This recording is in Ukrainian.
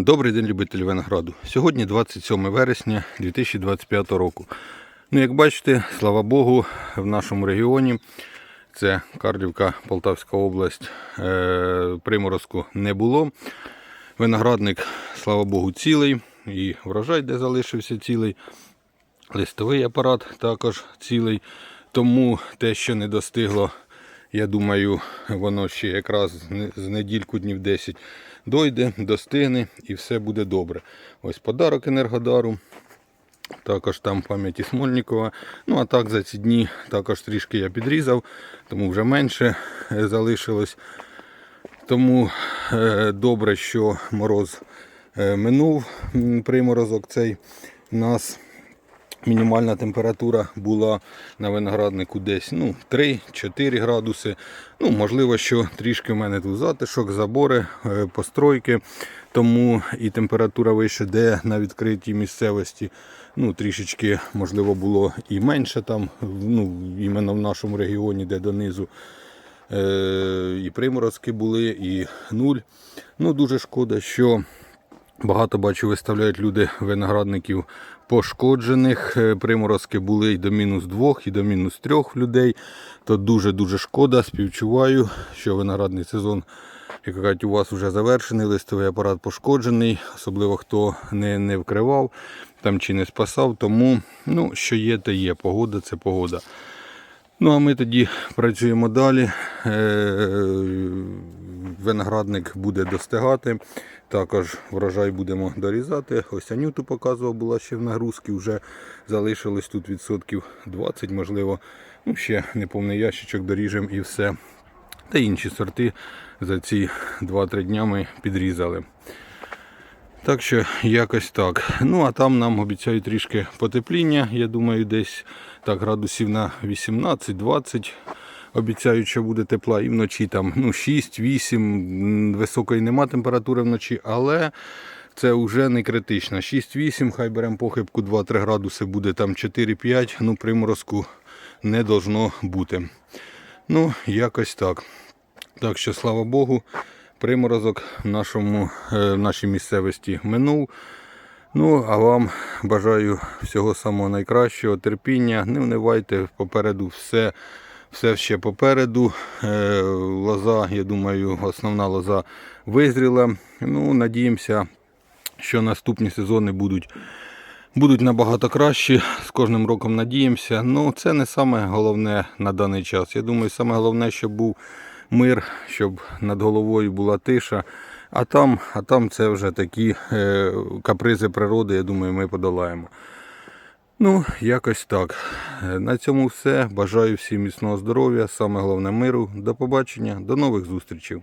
Добрий день, любителі винограду. Сьогодні 27 вересня 2025 року. Ну, як бачите, слава Богу, в нашому регіоні це Карлівка, Полтавська область, е, приморозку не було. Виноградник, слава Богу, цілий. І врожай, де залишився цілий. Листовий апарат також цілий. Тому те, що не достигло, я думаю, воно ще якраз з недільку днів 10 дойде, достигне і все буде добре. Ось подарок Енергодару. Також там пам'яті Смольникова. Ну а так за ці дні також трішки я підрізав, тому вже менше е, залишилось. Тому е, добре, що мороз е, минув приморозок цей. Нас мінімальна температура була на винограднику десь ну, 3-4 градуси. Ну, можливо, що трішки в мене тут затишок, забори, е, постройки, тому і температура вище, де на відкритій місцевості. Ну, трішечки, можливо, було і менше там, ну, іменно в нашому регіоні, де донизу. Е, і приморозки були, і нуль. Ну, дуже шкода, що багато бачу, виставляють люди виноградників пошкоджених. Е, Приморозки були і до мінус двох, і до мінус трьох людей. То дуже-дуже шкода. Співчуваю, що виноградний сезон. Як кажуть, у вас вже завершений, листовий апарат пошкоджений, особливо хто не, не вкривав там чи не спасав. Тому ну, що є, то є. Погода це погода. Ну, а ми тоді працюємо далі. Виноградник буде достигати. Також врожай будемо дорізати. Ось анюту показував, була ще в нагрузці, вже залишилось тут відсотків 20, можливо. Ну, ще неповний ящичок доріжемо і все. Та інші сорти за ці 2-3 дня ми підрізали. Так що якось так. Ну а там нам обіцяють трішки потепління. Я думаю, десь так градусів на 18-20. Обіцяють, що буде тепла і вночі там ну, 6-8. Високої нема температури вночі, але це вже не критично. 6-8, хай беремо похибку 2-3 градуси, буде там 4-5, ну приморозку не должно бути. Ну, якось так. Так що, слава Богу, приморозок в, нашому, е, в нашій місцевості минув. Ну, а вам бажаю всього самого найкращого, терпіння. Не внивайте, попереду все, все ще попереду. Е, Лоза, я думаю, основна лоза визріла. Ну, надіємося, що наступні сезони будуть. Будуть набагато кращі, з кожним роком надіємося. Ну, це не саме головне на даний час. Я думаю, саме головне, щоб був мир, щоб над головою була тиша. А там, а там це вже такі е, капризи природи, я думаю, ми подолаємо. Ну, якось так. Е, На цьому все. Бажаю всім міцного здоров'я, саме головне миру. До побачення, до нових зустрічей.